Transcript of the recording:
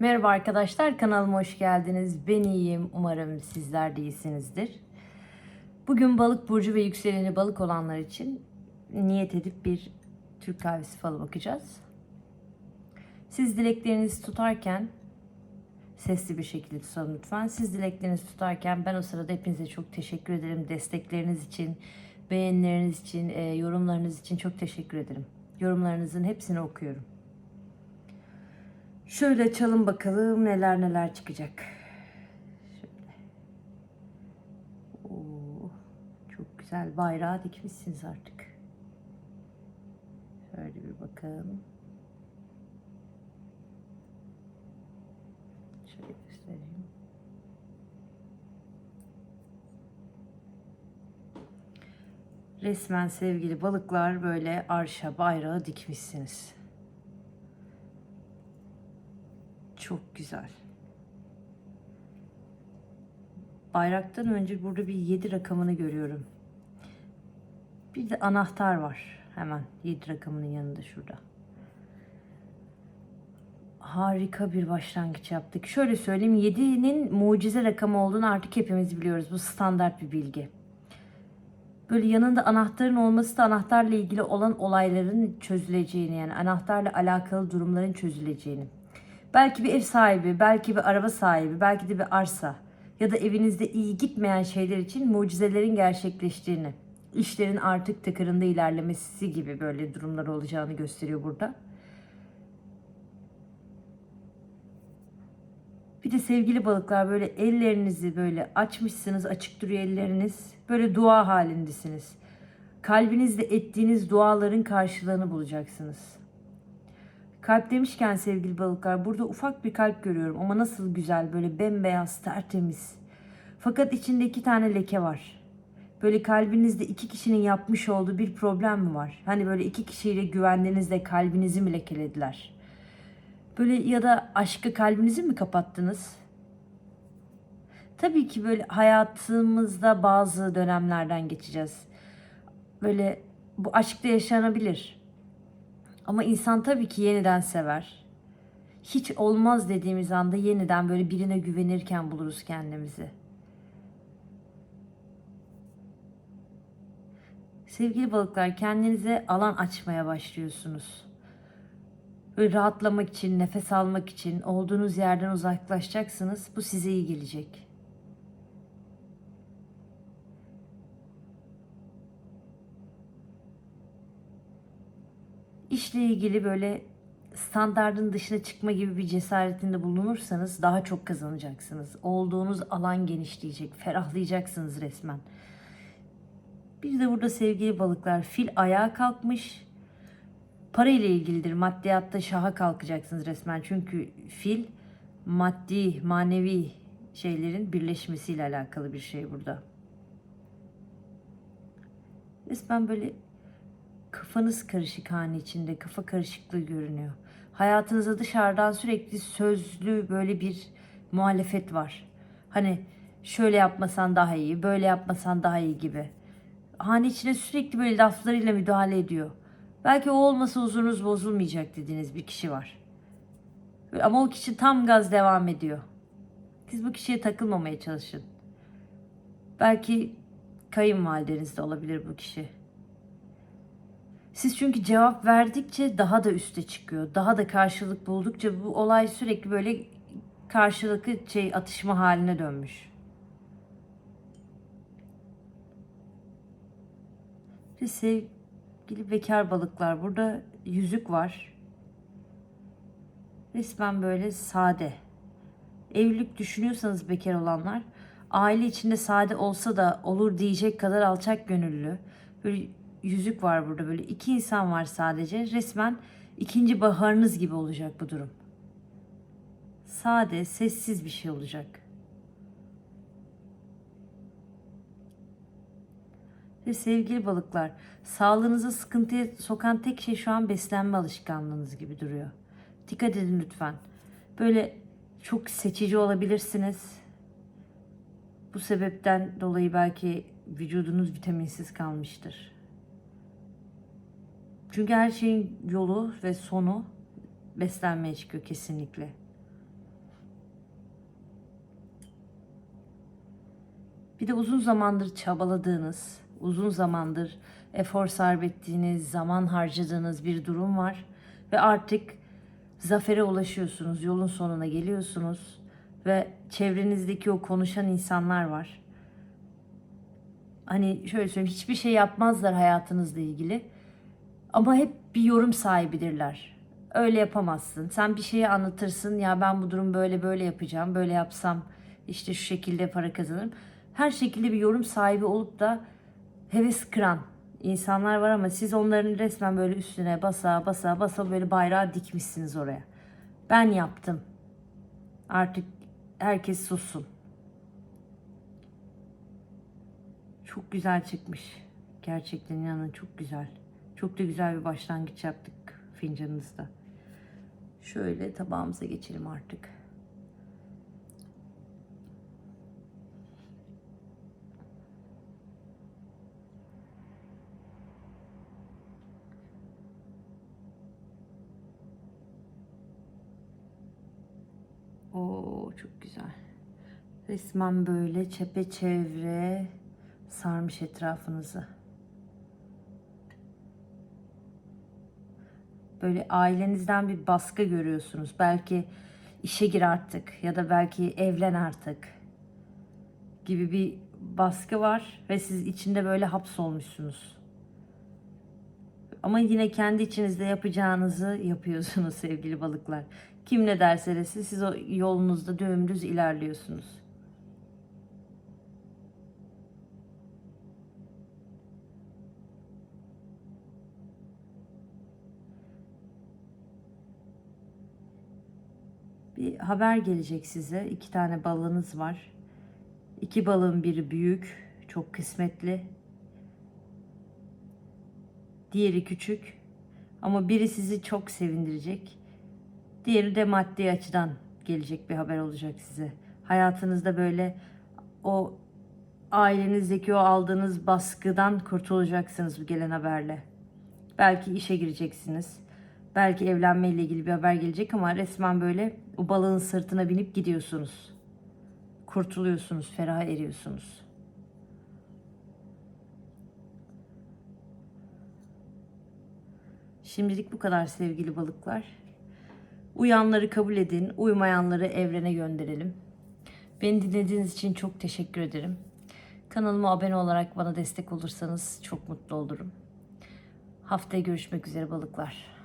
Merhaba arkadaşlar, kanalıma hoş geldiniz. Ben iyiyim, umarım sizler de iyisinizdir. Bugün balık burcu ve yükseleni balık olanlar için niyet edip bir Türk kahvesi falı bakacağız. Siz dileklerinizi tutarken, sesli bir şekilde tutalım lütfen. Siz dileklerinizi tutarken ben o sırada hepinize çok teşekkür ederim. Destekleriniz için, beğenileriniz için, e, yorumlarınız için çok teşekkür ederim. Yorumlarınızın hepsini okuyorum. Şöyle açalım bakalım neler neler çıkacak. Şöyle. Oo, çok güzel bayrağı dikmişsiniz artık. Şöyle bir bakalım. Şöyle göstereyim. Resmen sevgili balıklar böyle arşa bayrağı dikmişsiniz. Çok güzel. Bayraktan önce burada bir 7 rakamını görüyorum. Bir de anahtar var. Hemen 7 rakamının yanında şurada. Harika bir başlangıç yaptık. Şöyle söyleyeyim 7'nin mucize rakamı olduğunu artık hepimiz biliyoruz. Bu standart bir bilgi. Böyle yanında anahtarın olması da anahtarla ilgili olan olayların çözüleceğini yani anahtarla alakalı durumların çözüleceğini. Belki bir ev sahibi, belki bir araba sahibi, belki de bir arsa ya da evinizde iyi gitmeyen şeyler için mucizelerin gerçekleştiğini, işlerin artık tıkırında ilerlemesi gibi böyle durumlar olacağını gösteriyor burada. Bir de sevgili balıklar böyle ellerinizi böyle açmışsınız, açık duruyor elleriniz. Böyle dua halindesiniz. Kalbinizde ettiğiniz duaların karşılığını bulacaksınız. Kalp demişken sevgili balıklar burada ufak bir kalp görüyorum ama nasıl güzel böyle bembeyaz tertemiz. Fakat içinde iki tane leke var. Böyle kalbinizde iki kişinin yapmış olduğu bir problem mi var? Hani böyle iki kişiyle güvendiğinizde kalbinizi mi lekelediler? Böyle ya da aşkı kalbinizi mi kapattınız? Tabii ki böyle hayatımızda bazı dönemlerden geçeceğiz. Böyle bu aşkta yaşanabilir. Ama insan tabii ki yeniden sever. Hiç olmaz dediğimiz anda yeniden böyle birine güvenirken buluruz kendimizi. Sevgili balıklar kendinize alan açmaya başlıyorsunuz. Böyle rahatlamak için, nefes almak için olduğunuz yerden uzaklaşacaksınız. Bu size iyi gelecek. İşle ilgili böyle standardın dışına çıkma gibi bir cesaretinde bulunursanız daha çok kazanacaksınız. Olduğunuz alan genişleyecek, ferahlayacaksınız resmen. Bir de burada sevgili balıklar fil ayağa kalkmış. Para ile ilgilidir. Maddiyatta şaha kalkacaksınız resmen. Çünkü fil maddi, manevi şeylerin birleşmesiyle alakalı bir şey burada. Resmen böyle kafanız karışık hane içinde. Kafa karışıklığı görünüyor. Hayatınızda dışarıdan sürekli sözlü böyle bir muhalefet var. Hani şöyle yapmasan daha iyi, böyle yapmasan daha iyi gibi. Hane içine sürekli böyle laflarıyla müdahale ediyor. Belki o olmasa huzurunuz bozulmayacak dediğiniz bir kişi var. Ama o kişi tam gaz devam ediyor. Siz bu kişiye takılmamaya çalışın. Belki kayınvalideniz de olabilir bu kişi. Siz çünkü cevap verdikçe daha da üste çıkıyor. Daha da karşılık buldukça bu olay sürekli böyle karşılıklı şey atışma haline dönmüş. Bir sevgili bekar balıklar burada yüzük var. Resmen böyle sade. Evlilik düşünüyorsanız bekar olanlar aile içinde sade olsa da olur diyecek kadar alçak gönüllü. Böyle yüzük var burada böyle iki insan var sadece. Resmen ikinci baharınız gibi olacak bu durum. Sade, sessiz bir şey olacak. Ve sevgili balıklar, sağlığınızı sıkıntıya sokan tek şey şu an beslenme alışkanlığınız gibi duruyor. Dikkat edin lütfen. Böyle çok seçici olabilirsiniz. Bu sebepten dolayı belki vücudunuz vitaminsiz kalmıştır. Çünkü her şeyin yolu ve sonu beslenmeye çıkıyor kesinlikle. Bir de uzun zamandır çabaladığınız, uzun zamandır efor sarf ettiğiniz, zaman harcadığınız bir durum var ve artık zafere ulaşıyorsunuz, yolun sonuna geliyorsunuz ve çevrenizdeki o konuşan insanlar var. Hani şöyle söyleyeyim, hiçbir şey yapmazlar hayatınızla ilgili ama hep bir yorum sahibidirler. Öyle yapamazsın. Sen bir şeyi anlatırsın. Ya ben bu durum böyle böyle yapacağım. Böyle yapsam işte şu şekilde para kazanırım. Her şekilde bir yorum sahibi olup da heves kıran insanlar var ama siz onların resmen böyle üstüne basa basa basa böyle bayrağı dikmişsiniz oraya. Ben yaptım. Artık herkes sussun. Çok güzel çıkmış. Gerçekten inanın çok güzel. Çok da güzel bir başlangıç yaptık fincanımızda. Şöyle tabağımıza geçelim artık. Oo çok güzel. Resmen böyle çepeçevre sarmış etrafınızı. Böyle ailenizden bir baskı görüyorsunuz. Belki işe gir artık ya da belki evlen artık gibi bir baskı var ve siz içinde böyle hapsolmuşsunuz. Ama yine kendi içinizde yapacağınızı yapıyorsunuz sevgili balıklar. Kim ne derse desin siz o yolunuzda dümdüz ilerliyorsunuz. Bir haber gelecek size. İki tane balığınız var. İki balığın biri büyük, çok kısmetli. Diğeri küçük. Ama biri sizi çok sevindirecek. Diğeri de maddi açıdan gelecek bir haber olacak size. Hayatınızda böyle o ailenizdeki o aldığınız baskıdan kurtulacaksınız bu gelen haberle. Belki işe gireceksiniz. Belki evlenmeyle ilgili bir haber gelecek ama resmen böyle o balığın sırtına binip gidiyorsunuz. Kurtuluyorsunuz, ferah eriyorsunuz. Şimdilik bu kadar sevgili balıklar. Uyanları kabul edin, uymayanları evrene gönderelim. Beni dinlediğiniz için çok teşekkür ederim. Kanalıma abone olarak bana destek olursanız çok mutlu olurum. Haftaya görüşmek üzere balıklar.